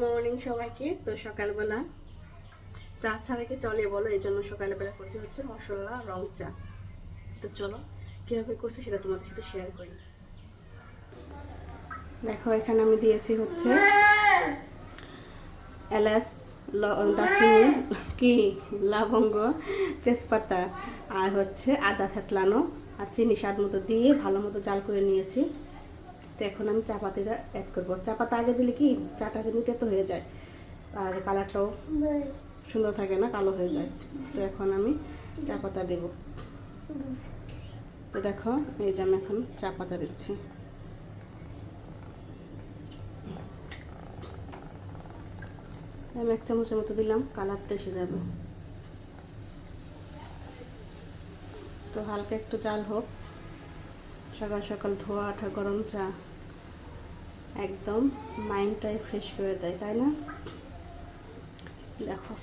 Morning সবাইকে। তো সকালবেলা চা ছাড়া কি চলে বলো, এই জন্য সকালবেলা করছি হচ্ছে মশলা, রং চা। তো চলো, কীভাবে করছি সেটা তোমাদের সাথে শেয়ার করি। দেখো, এখানে আমি দিয়েছি হচ্ছে এলাচ দারচিনি, কি, লবঙ্গ, তেজপাতা আর হচ্ছে আদা থেতলানো আর চিনি স্বাদ মতো দিয়ে ভালো মতো জাল করে নিয়েছি। তো এখন আমি চা পাতিটা অ্যাড করব। চা পাতা আগে দিলে কি চাটা নিতে তো হয়ে যায় আর কালারটাও সুন্দর থাকে না কালো হয়ে যায়। তো এখন আমি চা পাতা দেবো। তো দেখো এই যে আমি এখন চা পাতা দিচ্ছি। আমি এক চামচের মতো দিলাম কালারটা এসে যাবে। তো হালকা একটু জাল হোক। সকাল সকাল ধোয়া ওঠা গরম চা। একদম মাইন্ডটাই ফ্রেশ করে দেয় তাই না? দেখো।